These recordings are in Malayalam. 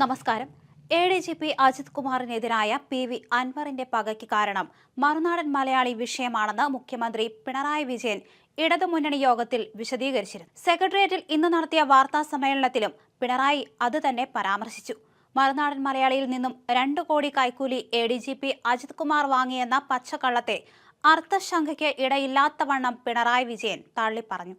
നമസ്കാരം. A D G P Ajith കുമാറിനെതിരായ P V അൻവറിന്റെ പകയ്ക്ക് കാരണം മറുനാടൻ മലയാളി വിഷയമാണെന്ന് മുഖ്യമന്ത്രി പിണറായി വിജയൻ ഇടതുമുന്നണി യോഗത്തിൽ വിശദീകരിച്ചിരുന്നു. സെക്രട്ടേറിയറ്റിൽ ഇന്ന് നടത്തിയ വാർത്താ സമ്മേളനത്തിലും പിണറായി അത് തന്നെ പരാമർശിച്ചു. മറുനാടൻ മലയാളിയിൽ നിന്നും രണ്ടു കോടി കൈക്കൂലി A D G P Ajith Kumar വാങ്ങിയെന്ന പച്ചക്കള്ളത്തെ അർത്ഥശങ്കയ്ക്ക് ഇടയില്ലാത്തവണ്ണം പിണറായി വിജയൻ തള്ളിപ്പറഞ്ഞു.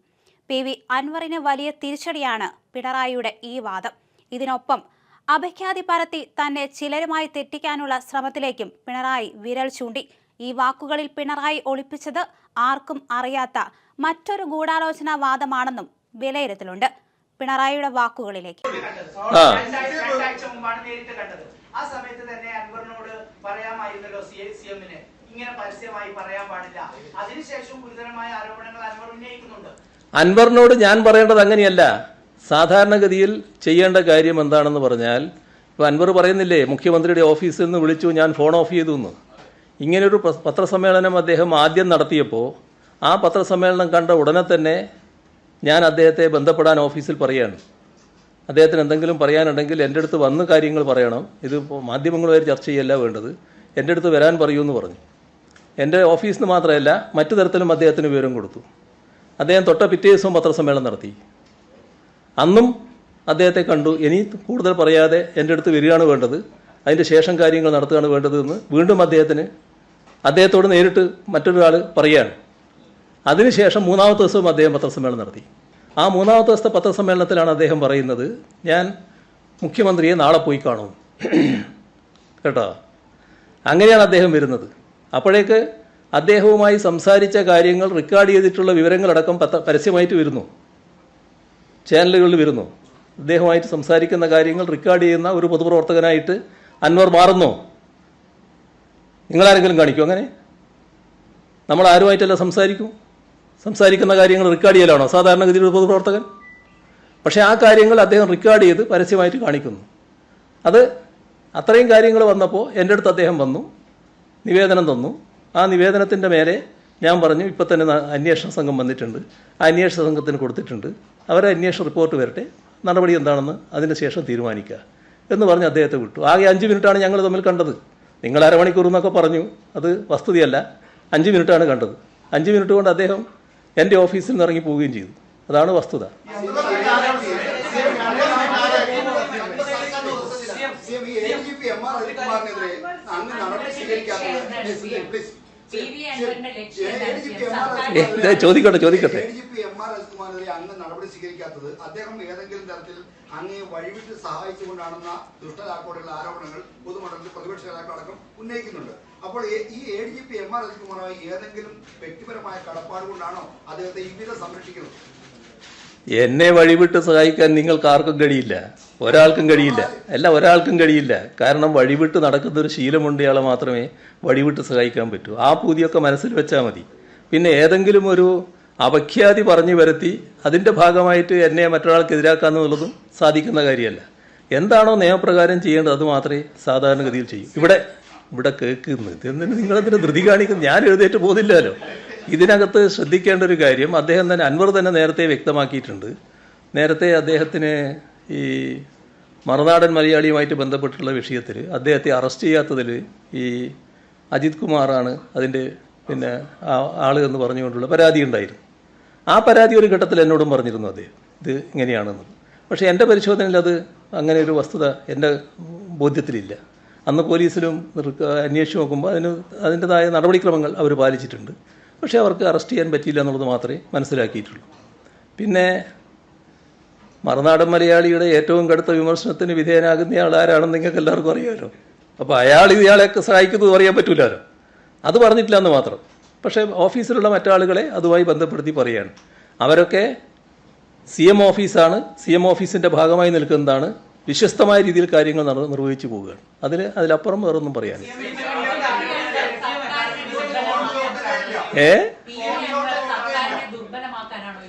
പി വി അൻവറിന് വലിയ തിരിച്ചടിയാണ് പിണറായിയുടെ ഈ വാദം. ഇതിനൊപ്പം അപഖ്യാതി പരത്തി തന്നെ ചിലരുമായി തെറ്റിക്കാനുള്ള ശ്രമത്തിലേക്കും പിണറായി വിരൽ ചൂണ്ടി. ഈ വാക്കുകളിൽ പിണറായി ഒളിപ്പിച്ചത് ആർക്കും അറിയാത്ത മറ്റൊരു ഗൂഢാലോചനാ വാദമാണെന്നും വിലയിരുത്തലുണ്ട്. പിണറായിയുടെ വാക്കുകളിലേക്ക്. ആ. രണ്ടാഴ്ച മുമ്പാണ് നേരിട്ട് കണ്ടത് ആ. സമയത്ത് തന്നെ അൻവറിനോട് പറയാമായിരുന്നല്ലോ സി സി എമ്മിന് ഇങ്ങനെ പരസ്യമായി പറയാൻ പാടില്ല അതിനുശേഷം ഗുരുതരമായ ആരോപണങ്ങൾ അൻവർ ഉന്നയിക്കുന്നുണ്ട് അൻവറിനോട് ഞാൻ പറയേണ്ടത് അങ്ങനെയല്ല. സാധാരണഗതിയിൽ ചെയ്യേണ്ട കാര്യം എന്താണെന്ന് പറഞ്ഞാൽ ഇപ്പോൾ അൻവർ പറയുന്നില്ലേ മുഖ്യമന്ത്രിയുടെ ഓഫീസിൽ നിന്ന് വിളിച്ചു ഞാൻ ഫോൺ ഓഫ് ചെയ്തു എന്ന്. ഇങ്ങനെയൊരു പത്രസമ്മേളനം അദ്ദേഹം ആദ്യം നടത്തിയപ്പോൾ ആ പത്രസമ്മേളനം കണ്ട ഉടനെ തന്നെ ഞാൻ അദ്ദേഹത്തെ ബന്ധപ്പെടാൻ ഓഫീസിൽ പറയുകയാണ് അദ്ദേഹത്തിന് എന്തെങ്കിലും പറയാനുണ്ടെങ്കിൽ എന്റെ അടുത്ത് വന്ന് കാര്യങ്ങൾ പറയണം. ഇത് മാധ്യമങ്ങളുമായി ചർച്ച ചെയ്യല്ല വേണ്ടത്. എന്റെ അടുത്ത് വരാൻ പറയൂ എന്ന് പറഞ്ഞു. എന്റെ ഓഫീസിൽ നിന്ന് മാത്രമല്ല മറ്റു തരത്തിലും അദ്ദേഹത്തിന് വിവരം കൊടുത്തു. അദ്ദേഹം തൊട്ട പിറ്റേ ദിവസവും പത്രസമ്മേളനം നടത്തി. അന്നും അദ്ദേഹത്തെ കണ്ടു. ഇനി കൂടുതൽ പറയാതെ എന്റെ അടുത്ത് വരികയാണ് വേണ്ടത്. അതിന്റെ ശേഷം കാര്യങ്ങൾ നടത്തുകയാണ് വേണ്ടത് എന്ന് വീണ്ടും അദ്ദേഹത്തിന് അദ്ദേഹത്തോട് നേരിട്ട് മറ്റൊരാൾ പറയുകയാണ് അതിനുശേഷം മൂന്നാമത്തെ ദിവസവും അദ്ദേഹം പത്രസമ്മേളനം നടത്തി. ആ മൂന്നാമത്തെ ദിവസത്തെ പത്രസമ്മേളനത്തിലാണ് അദ്ദേഹം പറയുന്നത് ഞാൻ മുഖ്യമന്ത്രിയെ നാളെ പോയി കാണും. കേട്ടോ? അങ്ങനെയാണ് അദ്ദേഹം വരുന്നത്. അപ്പോഴേക്ക് അദ്ദേഹവുമായി സംസാരിച്ച കാര്യങ്ങൾ റെക്കോർഡ് ചെയ്തിട്ടുള്ള വിവരങ്ങളടക്കം പരസ്യമായിട്ട് വരുന്നു. ചാനലുകളിൽ വരുന്നു. അദ്ദേഹവുമായിട്ട് സംസാരിക്കുന്ന കാര്യങ്ങൾ റെക്കോർഡ് ചെയ്യുന്ന ഒരു പൊതുപ്രവർത്തകനായിട്ട് അൻവർ മാറുന്നു. നിങ്ങളാരെങ്കിലും കാണിക്കും അങ്ങനെ? നമ്മൾ ആരുമായിട്ടല്ല സംസാരിക്കും? സംസാരിക്കുന്ന കാര്യങ്ങൾ റെക്കോർഡ് ചെയ്യലാണോ? സാധാരണഗതിയിൽ ഒരു പൊതുപ്രവർത്തകൻ? പക്ഷേ ആ കാര്യങ്ങൾ അദ്ദേഹം റെക്കോർഡ് ചെയ്ത് പരസ്യമായിട്ട് കാണിക്കുന്നു. അത് അത്രയും കാര്യങ്ങൾ വന്നപ്പോൾ എന്റെ അടുത്ത് അദ്ദേഹം വന്നു നിവേദനം തന്നു. ആ നിവേദനത്തിന്റെ മേലെ ഞാൻ പറഞ്ഞു ഇപ്പം തന്നെ അന്വേഷണ സംഘം വന്നിട്ടുണ്ട്. ആ അന്വേഷണ സംഘത്തിന് കൊടുത്തിട്ടുണ്ട്. അവരെ അന്വേഷണ റിപ്പോർട്ട് വരട്ടെ. നടപടി എന്താണെന്ന് അതിന് ശേഷം തീരുമാനിക്കുക എന്ന് പറഞ്ഞ് അദ്ദേഹത്തെ വിട്ടു. ആകെ അഞ്ച് മിനിറ്റാണ് ഞങ്ങൾ തമ്മിൽ കണ്ടത്. നിങ്ങൾ അരമണിക്കൂർ എന്നൊക്കെ പറഞ്ഞു. അത് വസ്തുതയല്ല. അഞ്ച് മിനിറ്റാണ് കണ്ടത്. അഞ്ച് മിനിറ്റ് കൊണ്ട് അദ്ദേഹം എന്റെ ഓഫീസിൽ നിന്ന് ഇറങ്ങി പോവുകയും ചെയ്തു. അതാണ് വസ്തുത. അങ്ങ് നടപടി സ്വീകരിക്കാത്തത്. ചോദിക്കട്ടെ ചോദിക്കട്ടെ അന്ന് നടപടി സ്വീകരിക്കാത്തത് അദ്ദേഹം ഏതെങ്കിലും തരത്തിൽ അങ്ങയെ വഴിവിട്ട് സഹായിച്ചുകൊണ്ടാണെന്ന ദുഷ്ടലാക്കോടുള്ള ആരോപണങ്ങൾ പൊതുമണ്ഡലത്തിൽ പ്രതിപക്ഷ നേതാക്കൾ ഉന്നയിക്കുന്നുണ്ട് അപ്പോൾ ഈ A D G P M R Ajith ഏതെങ്കിലും വ്യക്തിപരമായ കടപ്പാട് കൊണ്ടാണോ അദ്ദേഹത്തെ ഇവിധ സംരക്ഷിക്കുന്നത് എന്നെ വഴിവിട്ട് സഹായിക്കാൻ നിങ്ങൾക്ക് ആർക്കും കഴിയില്ല. ഒരാൾക്കും കഴിയില്ല. അല്ല ഒരാൾക്കും കഴിയില്ല. കാരണം വഴിവിട്ട് നടക്കുന്ന ഒരു ശീലമുണ്ടയാളെ മാത്രമേ വഴിവിട്ട് സഹായിക്കാൻ പറ്റൂ. ആ പൂതിയൊക്കെ മനസ്സിൽ വെച്ചാൽ മതി. പിന്നെ ഏതെങ്കിലും ഒരു അപഖ്യാതി പറഞ്ഞു വരുത്തി അതിന്റെ ഭാഗമായിട്ട് എന്നെ മറ്റൊരാൾക്ക് എതിരാക്കാന്നുള്ളതും സാധിക്കുന്ന കാര്യമല്ല. എന്താണോ നിയമപ്രകാരം ചെയ്യേണ്ടത് അത് മാത്രമേ സാധാരണഗതിയിൽ ചെയ്യൂ. ഇവിടെ ഇവിടെ കേൾക്കുന്നത് എന്തിനു നിങ്ങളതിന് ധൃതി കാണിക്കുന്നു ഞാൻ എഴുന്നേറ്റ് പോകുന്നില്ലല്ലോ. ഇതിനകത്ത് ശ്രദ്ധിക്കേണ്ട ഒരു കാര്യം അദ്ദേഹം തന്നെ അൻവർ തന്നെ നേരത്തെ വ്യക്തമാക്കിയിട്ടുണ്ട്. നേരത്തെ അദ്ദേഹത്തിന് ഈ മറുനാടൻ മലയാളിയുമായിട്ട് ബന്ധപ്പെട്ടുള്ള വിഷയത്തിൽ അദ്ദേഹത്തെ അറസ്റ്റ് ചെയ്യാത്തതിൽ ഈ അജിത് കുമാറാണ് അതിന്റെ പിന്നെ ആ- ആൾ എന്ന് പറഞ്ഞുകൊണ്ടുള്ള പരാതി ഉണ്ടായിരുന്നു. ആ പരാതി ഒരു ഘട്ടത്തിൽ എന്നോടും പറഞ്ഞിരുന്നു അദ്ദേഹം. ഇത് ഇങ്ങനെയാണെന്ന്. പക്ഷേ എന്റെ പരിശോധനയിൽ അത് അങ്ങനെ ഒരു വസ്തുത എന്റെ ബോധ്യത്തിലില്ല. അന്ന് പോലീസിലും അന്വേഷിച്ച് നോക്കുമ്പോൾ അതിന് അതിന്റെതായ നടപടിക്രമങ്ങൾ അവർ പാലിച്ചിട്ടുണ്ട്. പക്ഷേ അവർക്ക് അറസ്റ്റ് ചെയ്യാൻ പറ്റിയില്ല എന്നുള്ളത് മാത്രമേ മനസ്സിലാക്കിയിട്ടുള്ളൂ. പിന്നെ മറുനാടൻ മലയാളിയുടെ ഏറ്റവും കടുത്ത വിമർശനത്തിന് വിധേയനാകുന്ന ആൾ ആരാണെന്ന് നിങ്ങൾക്ക് എല്ലാവർക്കും അറിയാമല്ലോ. അപ്പോൾ അയാൾ ഇയാളെയൊക്കെ സഹായിക്കുന്നത് അറിയാൻ പറ്റില്ലല്ലോ അത് പറഞ്ഞിട്ടില്ല എന്ന് മാത്രം. പക്ഷേ ഓഫീസിലുള്ള മറ്റാളുകളെ അതുമായി ബന്ധപ്പെടുത്തി പറയാണ് അവരൊക്കെ സി എം ഓഫീസാണ്. സി എം ഓഫീസിന്റെ ഭാഗമായി നിൽക്കുന്നതാണ്. വിശ്വസ്തമായ രീതിയിൽ കാര്യങ്ങൾ നിർവഹിച്ചു പോവുകയാണ്. അതിൽ അതിലപ്പുറം വേറൊന്നും പറയാനില്ല. ഏ?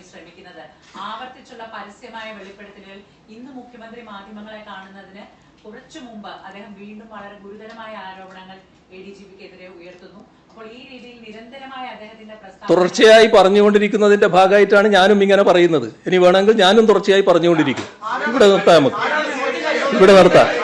ശ്രമിക്കുന്നത്? ആവർത്തിച്ചുള്ള പരസ്യമായ വെളിപ്പെടുത്തലുകൾ ഇന്ന് മുഖ്യമന്ത്രി മാധ്യമങ്ങളെ കാണുന്നതിന് കുറച്ചു മുമ്പ് അദ്ദേഹം വീണ്ടും വളരെ ഗുരുതരമായ ആരോപണങ്ങൾ എ ഡി ജി പിക്കെതിരെ ഉയർത്തുന്നു. അപ്പോൾ ഈ രീതിയിൽ നിരന്തരമായ അദ്ദേഹത്തിന്റെ പ്രസ്താവന തുടർച്ചയായി പറഞ്ഞുകൊണ്ടിരിക്കുന്നതിന്റെ ഭാഗമായിട്ടാണ് ഞാനും ഇങ്ങനെ പറയുന്നത്. ഇനി വേണമെങ്കിൽ ഞാനും തുടർച്ചയായി പറഞ്ഞുകൊണ്ടിരിക്കും. ഇവിടെ നിർത്താം നമുക്ക്. ഇവിടെ നിർത്താം.